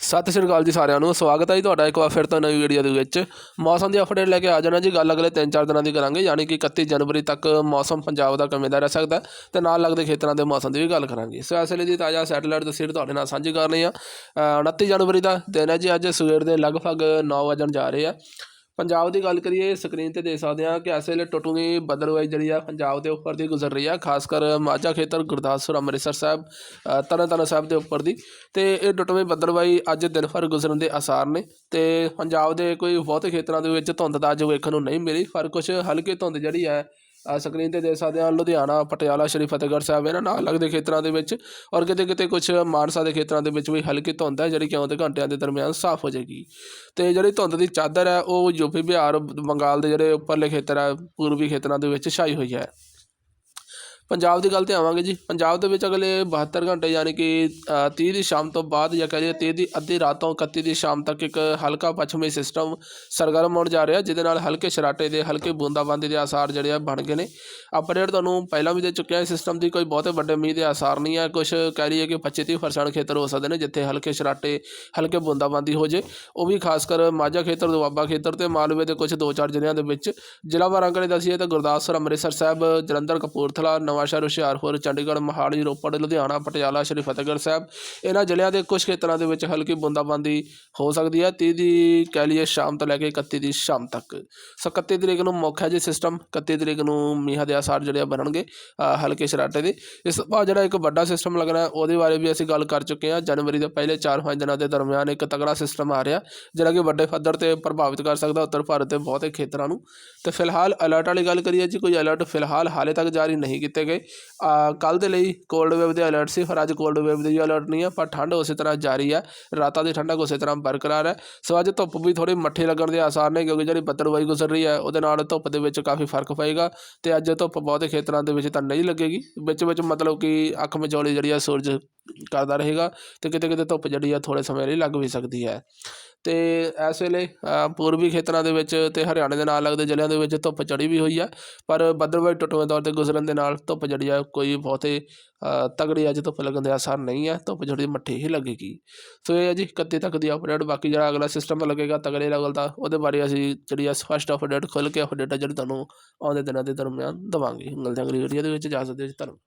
ਸਤਿ ਸ਼੍ਰੀ ਅਕਾਲ ਜੀ ਸਾਰਿਆਂ ਨੂੰ ਸਵਾਗਤ ਹੈ ਜੀ ਤੁਹਾਡਾ ਇੱਕ ਵਾਰ ਫਿਰ ਤੋਂ ਨਵੀਂ ਵੀਡੀਓ ਦੇ ਵਿੱਚ। ਮੌਸਮ ਦੀ ਅਪਡੇਟ ਲੈ ਕੇ ਆ ਜਾਣਾ ਜੀ ਗੱਲ ਅਗਲੇ 3-4 ਦਿਨਾਂ ਦੀ ਕਰਾਂਗੇ ਯਾਨੀ ਕਿ 31 ਜਨਵਰੀ ਤੱਕ ਮੌਸਮ ਪੰਜਾਬ ਦਾ ਕਿਵੇਂ ਦਾ ਰਹਿ ਸਕਦਾ ਹੈ ਤੇ ਨਾਲ ਲੱਗਦੇ ਖੇਤਰਾਂ ਦੇ ਮੌਸਮ ਦੀ ਵੀ ਗੱਲ ਕਰਾਂਗੇ। ਸੋ ਇਸ ਲਈ ਦੀ ਤਾਜ਼ਾ ਸੈਟੇਲਾਈਟ ਤਸਵੀਰ ਤੁਹਾਡੇ ਨਾਲ ਸਾਂਝੀ ਕਰ ਰਹੀ ਹਾਂ। ਅ, 29 ਜਨਵਰੀ ਦਾ ਦਿਨ ਹੈ ਜੀ ਅੱਜ ਸਵੇਰ ਦੇ ਲਗਭਗ 9 ਵਜਣ ਜਾ ਰਹੇ ਆ। ਪੰਜਾਬ ਦੀ ਗੱਲ ਕਰੀਏ ਸਕਰੀਨ ਤੇ ਦੇਖ ਸਕਦੇ ਹਾਂ ਕਿ ਇਸ ਵੇਲੇ ਟੁੱਟਵੀਂ ਬੱਦਲਵਾਈ ਜਿਹੜੀ ਆ ਪੰਜਾਬ ਦੇ ਉੱਪਰ ਦੀ ਗੁਜ਼ਰ ਰਹੀ ਆ ਖਾਸ ਕਰ ਮਾਝਾ ਖੇਤਰ ਗੁਰਦਾਸਪੁਰ ਅੰਮ੍ਰਿਤਸਰ ਸਾਹਿਬ ਅ, ਤਰਨਤਾਰਨ ਸਾਹਿਬ ਦੇ ਉੱਪਰ ਦੀ। ਤੇ ਇਹ ਟੁੱਟਵੀਂ ਬੱਦਲਵਾਈ ਅੱਜ ਦਿਨ ਭਰ ਗੁਜ਼ਰਨ ਦੇ ਆਸਾਰ ਨੇ। ਤੇ ਪੰਜਾਬ ਦੇ ਕੋਈ ਬਹੁਤੇ ਖੇਤਰਾਂ ਦੇ ਵਿੱਚ ਧੁੰਦ ਦਾ ਅੱਜ ਵੇਖਣ ਨੂੰ ਨਹੀਂ ਮਿਲੀ ਪਰ ਕੁਝ ਹਲਕੀ ਧੁੰਦ ਜਿਹੜੀ ਹੈ ਸਕਰੀਨ ਤੇ ਦੇਖ ਸਕਦੇ ਹਾਂ ਲੁਧਿਆਣਾ, ਪਟਿਆਲਾ, ਸ਼੍ਰੀ ਫਤਿਹਗੜ੍ਹ ਸਾਹਿਬ, ਇਹਨਾਂ ਨਾਲ ਲੱਗਦੇ ਖੇਤਰਾਂ ਦੇ ਵਿੱਚ ਔਰ ਕਿਤੇ ਕਿਤੇ ਕੁਝ ਮਾਨਸਾ ਦੇ ਖੇਤਰਾਂ ਦੇ ਵਿੱਚ ਵੀ ਹਲਕੀ ਧੁੰਦ ਹੈ, ਜਿਹੜੀ ਕਿ ਆਉਂਦੇ ਘੰਟਿਆਂ ਦੇ ਦਰਮਿਆਨ ਸਾਫ਼ ਹੋ ਜਾਏਗੀ। ਤੇ ਜਿਹੜੀ ਧੁੰਦ ਦੀ ਚਾਦਰ ਹੈ, ਉਹ ਯੂਪੀ ਬਿਹਾਰ, ਬੰਗਾਲ ਦੇ ਜਿਹੜੇ ਉੱਪਰਲੇ ਖੇਤਰ ਹੈ, ਪੂਰਬੀ ਖੇਤਰਾਂ ਦੇ ਵਿੱਚ ਛਾਈ ਹੋਈ ਹੈ। ਪੰਜਾਬ ਦੀ ਗੱਲ ਤੇ ਆਵਾਂਗੇ ਜੀ। ਪੰਜਾਬ ਦੇ ਵਿੱਚ ਅਗਲੇ 72 ਘੰਟੇ ਯਾਨੀ ਕਿ ਤੀਹ ਦੀ ਸ਼ਾਮ ਤੋਂ ਬਾਅਦ ਜਾਂ ਕਹਿ ਲਈਏ 30 ਦੀ ਅੱਧੀ ਰਾਤ ਤੋਂ 31 ਦੀ ਸ਼ਾਮ ਤੱਕ ਇੱਕ ਹਲਕਾ ਪੱਛਮੀ ਸਿਸਟਮ ਸਰਗਰਮ ਹੋਣ ਜਾ ਰਿਹਾ, ਜਿਹਦੇ ਨਾਲ ਹਲਕੇ ਸ਼ਰਾਟੇ ਦੇ, ਹਲਕੇ ਬੂੰਦਾਬਾਂਦੀ ਦੇ ਆਸਾਰ ਜਿਹੜੇ ਆ ਬਣ ਗਏ ਨੇ। ਅਪਡੇਟ ਤੁਹਾਨੂੰ ਪਹਿਲਾਂ ਵੀ ਦੇ ਚੁੱਕਿਆ ਹੈ ਸਿਸਟਮ ਦੀ, ਕੋਈ ਬਹੁਤੇ ਵੱਡੇ ਮੀਂਹ ਦੇ ਆਸਾਰ ਨਹੀਂ ਹੈ ਕੁਝ ਕਹਿ ਲਈਏ ਕਿ 25-30% ਖੇਤਰ ਹੋ ਸਕਦੇ ਨੇ, ਜਿੱਥੇ ਹਲਕੇ ਸ਼ਰਾਟੇ, ਹਲਕੇ ਬੂੰਦਾਬਾਂਦੀ ਹੋ ਜੇ। ਉਹ ਵੀ ਖਾਸ ਕਰ ਮਾਝਾ ਖੇਤਰ, ਦੁਆਬਾ ਖੇਤਰ ਤੇ ਮਾਲਵੇ ਦੇ ਕੁਝ ਦੋ ਚਾਰ ਜ਼ਿਲ੍ਹਿਆਂ ਦੇ ਵਿੱਚ। ਜ਼ਿਲ੍ਹਾ ਵਾਰਾਂ ਕਰੇ ਦੱਸੀਏ ਤਾਂ ਗੁਰਦਾਸਪੁਰ, ਅੰਮ੍ਰਿਤਸਰ ਸਾਹਿਬ, ਜਲੰਧਰ, ਕਪੂਰਥਲਾ ਨਵਾਂਸ਼ਹਿਰ ਹੁਸ਼ਿਆਰਪੁਰ, ਚੰਡੀਗੜ੍ਹ, ਮੋਹਾਲੀ, ਰੋਪੜ, ਲੁਧਿਆਣਾ, ਪਟਿਆਲਾ, ਸ਼੍ਰੀ ਫਤਿਹਗੜ੍ਹ ਸਾਹਿਬ। ਇਹਨਾਂ ਜ਼ਿਲ੍ਹਿਆਂ ਦੇ ਕੁਝ ਖੇਤਰਾਂ ਦੇ ਵਿੱਚ ਹਲਕੀ ਬੂੰਦਾਬਾਂਦੀ ਹੋ ਸਕਦੀ ਹੈ। 30 ਦੀ ਕਹਿ ਲਈਏ ਸ਼ਾਮ ਤੋਂ ਲੈ ਕੇ 31 ਦੀ ਸ਼ਾਮ ਤੱਕ। ਸੋ 31 ਤਰੀਕ ਨੂੰ ਮੁੱਖ ਹੈ ਜੀ ਸਿਸਟਮ 31 ਤਰੀਕ ਨੂੰ ਮੀਂਹਾਂ ਦੇ ਆਸਾਰ ਜਿਹੜੇ ਆ ਬਣਨਗੇ ਹਲਕੇ ਸ਼ਰਾਟੇ ਦੇ। ਇਸ ਤੋਂ ਬਾਅਦ ਜਿਹੜਾ ਇੱਕ ਵੱਡਾ ਸਿਸਟਮ ਲੱਗਣਾ, ਉਹਦੇ ਬਾਰੇ ਵੀ ਅਸੀਂ ਗੱਲ ਕਰ ਚੁੱਕੇ ਹਾਂ। ਜਨਵਰੀ ਦੇ ਪਹਿਲੇ 4-5 ਦਿਨਾਂ ਦੇ ਦਰਮਿਆਨ ਇੱਕ ਤਗੜਾ ਸਿਸਟਮ ਆ ਰਿਹਾ, ਜਿਹੜਾ ਕਿ ਵੱਡੇ ਪੱਧਰ ਤੇ ਪ੍ਰਭਾਵਿਤ ਕਰ ਸਕਦਾ ਉੱਤਰ ਭਾਰਤ ਦੇ ਬਹੁਤੇ ਖੇਤਰਾਂ ਨੂੰ। ਤੇ ਫਿਲਹਾਲ ਅਲਰਟ ਵਾਲੀ ਗੱਲ ਕਰੀਏ ਜੀ, ਕੋਈ ਅਲਰਟ ਫਿਲਹਾਲ ਹਾਲੇ ਤੱਕ ਜਾਰੀ ਨਹੀਂ ਕੀਤੇ ਗਏ। ਕੱਲ ਦੇ ਲਈ ਕੋਲਡ ਵੇਵ ਦੇ ਅਲਰਟ ਸੀ, ਪਰ ਅੱਜ ਕੋਲਡ ਵੇਵ ਦੀ ਅਲਰਟ ਨਹੀਂ ਹੈ, ਪਰ ਠੰਡ ਉਸੇ ਤਰ੍ਹਾਂ ਜਾਰੀ ਹੈ। ਰਾਤਾਂ ਦੀ ਠੰਡਕ ਉਸੇ ਤਰ੍ਹਾਂ ਬਰਕਰਾਰ ਹੈ। ਸੋ ਅੱਜ ਧੁੱਪ ਵੀ ਥੋੜੀ ਮੱਠੇ ਲੱਗਣ ਦੇ ਆਸਾਰ ਨੇ, ਕਿਉਂਕਿ ਜਿਹੜੀ ਬੱਦਲਵਾਈ ਗੁਜ਼ਰ ਰਹੀ ਹੈ, ਉਹਦੇ ਨਾਲ ਧੁੱਪ ਦੇ ਵਿੱਚ ਕਾਫੀ ਫ਼ਰਕ ਪਏਗਾ। ਤੇ ਅੱਜ ਧੁੱਪ ਬਹੁਤੇ ਖੇਤਰਾਂ ਦੇ ਵਿੱਚ ਤਾਂ ਨਹੀਂ ਲੱਗੇਗੀ। ਵਿੱਚ ਵਿੱਚ ਮਤਲਬ ਕਿ ਅੱਖ ਮਚੌਲੀ ਜਿਹੜੀ ਆ ਸੂਰਜ ਕਰਦਾ ਰਹੇਗਾ ਤੇ ਕਿਤੇ ਕਿਤੇ ਧੁੱਪ ਜਿਹੜੀ ਆ ਥੋੜੇ ਸਮੇਂ ਲਈ ਲੱਗ ਵੀ ਸਕਦੀ ਹੈ। ਤੇ ਇਸ ਵੇਲੇ ਪੂਰਬੀ ਖੇਤਰਾਂ ਦੇ ਵਿੱਚ ਤੇ ਹਰਿਆਣੇ ਦੇ ਨਾਲ ਲੱਗਦੇ ਜ਼ਿਲ੍ਹਿਆਂ ਦੇ ਵਿੱਚ ਧੁੱਪ ਚੜੀ ਵੀ ਹੋਈ ਆ ਪਰ ਬੱਦਲਵਾਈ ਟੁੱਟਵੇਂ ਤੌਰ ਤੇ ਗੁਜ਼ਰਨ ਦੇ ਨਾਲ ਧੁੱਪ ਜਿਹੜੀ ਆ ਕੋਈ ਬਹੁਤੇ ਅ, ਤਗੜੀ ਅੱਜ ਧੁੱਪ ਲੱਗਣ ਦੇ ਆਸਾਰ ਨਹੀਂ ਹੈ ਧੁੱਪ ਜਿਹੜੀ ਮੱਠੀ ਹੀ ਲੱਗੇਗੀ। ਸੋ ਇਹ ਹੈ ਜੀ 31 ਤੱਕ ਦੀ ਅਪਡੇਟ ਬਾਕੀ ਜਿਹੜਾ ਅਗਲਾ ਸਿਸਟਮ ਲੱਗੇਗਾ ਤਗੜੇ ਲੈਵਲ ਦਾ ਉਹਦੇ ਬਾਰੇ ਅਸੀਂ ਜਿਹੜੀ ਆ ਫਸਟ ਅਪਡੇਟ ਖੁੱਲ ਕੇ ਅਪਡੇਟ ਜਿਹੜੀ ਤੁਹਾਨੂੰ ਆਉਂਦੇ ਦਿਨਾਂ ਦੇ ਦਰਮਿਆਨ ਦਵਾਂਗੇ। ਮਿਲਦੇ ਅਗਲੀ ਵੀਡੀਓ ਦੇ ਵਿੱਚ ਜਾ ਸਕਦੇ ਜੀ ਧੰਨਵਾਦ।